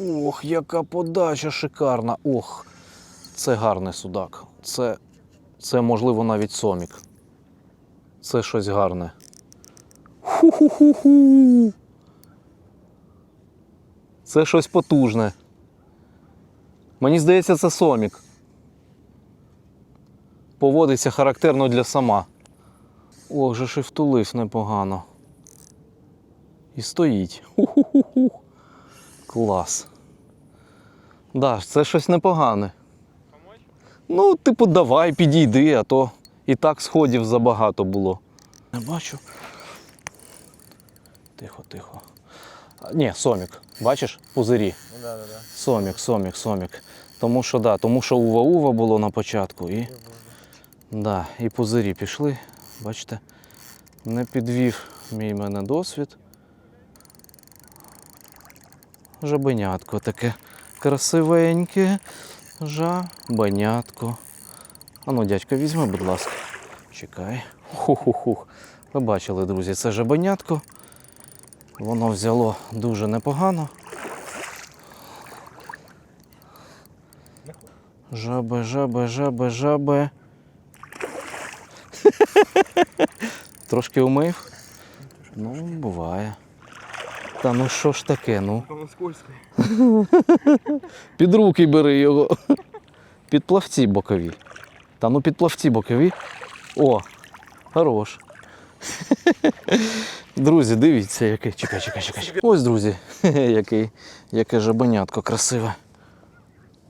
Ох, яка подача шикарна. Ох, це гарний судак. Це, це можливо, навіть сомік. Це щось гарне. Ху-ху-ху-ху. Це щось потужне. Мені здається, це сомік. Поводиться характерно для сама. Ох, же ж і втулив непогано. І стоїть. Ху-ху-ху-ху. Клас. Да, це щось непогане. Ну, типу, давай, підійди, а то і так сходів забагато було. Не бачу. Тихо, тихо. Ні, сомік. Бачиш? Пузирі. Ну да, да, да. Сомік, сомік, сомік. Тому що, да, тому що ува-ува було на початку і, да, і пузирі пішли. Бачите, не підвів мій мене досвід. Жабенятко таке красивеньке. Жабенятко. А ну, дядько, візьми, будь ласка. Чекай. Хух-хух-хух. Ви бачили, друзі, це жабенятко. Воно взяло дуже непогано. Жаби, жаби, жаби, жаби. Трошки умив. Ну, буває. Та ну що ж таке, ну. Під руки бери його. Під плавці бокові. Та ну під плавці бокові. О, хорош. Друзі, дивіться, який. Чекай, чекай, чекай. Ось, друзі, який, яке жабенятко красиве.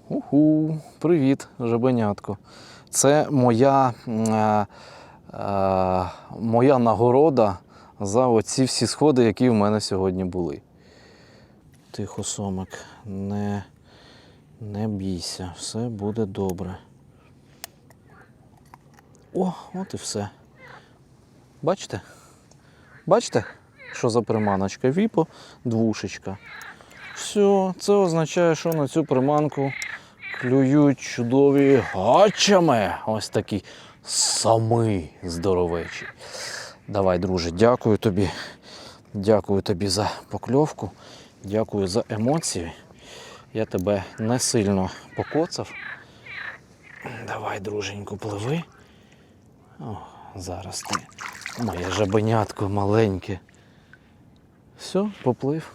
Уху, привіт, жабенятко. Це моя, е, е, моя нагорода за оці всі сходи, які в мене сьогодні були. Тихо, Сомик, не, не бійся, все буде добре. О, от і все. Бачите? Бачите, що за приманочка? Віпо, двушечка. Все, це означає, що на цю приманку клюють чудові гачами. Ось такі сами здоровечі. Давай, друже, дякую тобі. Дякую тобі за покльовку. Дякую за емоції. Я тебе не сильно покоцав. Давай, друженьку, пливи. О, зараз ти. Моє жабенятко маленьке. Все, поплив.